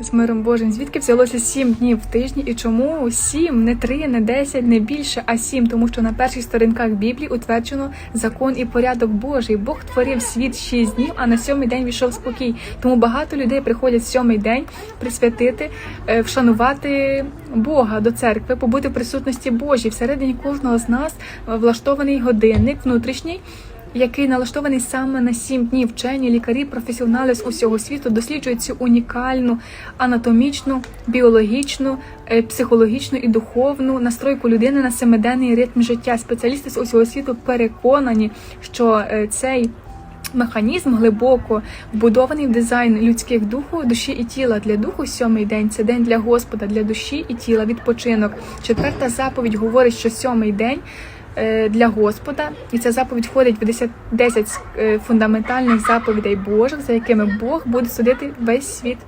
З миром Божим, звідки взялося сім днів в тижні і чому сім, не три, не десять, не більше, а сім, тому що на перших сторінках Біблії утверджено закон і порядок Божий. Бог творив світ шість днів, а на сьомий день війшов спокій. Тому багато людей приходять сьомий день присвятити, е, вшанувати Бога до церкви, побути в присутності Божій. Всередині кожного з нас е, влаштований годинник внутрішній який налаштований саме на сім днів. Вчені, лікарі, професіонали з усього світу досліджують цю унікальну анатомічну, біологічну, е, психологічну і духовну настройку людини на семиденний ритм життя. Спеціалісти з усього світу переконані, що е, цей. Механізм глибоко вбудований в дизайн людських духу, душі і тіла. Для духу сьомий день це день для Господа, для душі і тіла, відпочинок. Четверта заповідь говорить, що сьомий день для Господа, і ця заповідь входить в 10, 10 е, фундаментальних заповідей Божих, за якими Бог буде судити весь світ.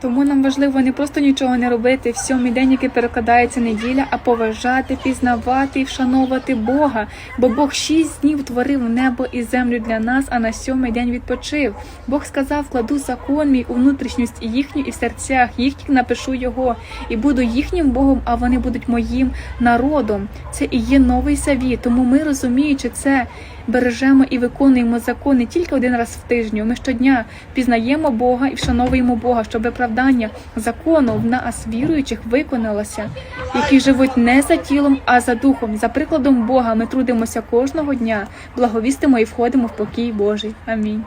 Тому нам важливо не просто нічого не робити в сьомий день, який перекладається неділя, а поважати, пізнавати і вшановувати Бога. Бо Бог шість днів творив небо і землю для нас, а на сьомий день відпочив. Бог сказав: кладу закон мій у внутрішність їхню і в серцях їхніх напишу його, і буду їхнім Богом, а вони будуть моїм народом. Це і є новий завіт. Тому ми, розуміючи це, бережемо і виконуємо закон не тільки один раз в тижню. Ми щодня пізнаємо Бога і вшановуємо Бога, щоб виправдання закону в нас віруючих виконалося, які живуть не за тілом, а за духом. За прикладом Бога ми трудимося кожного дня, благовістимо і входимо в покій Божий. Амінь.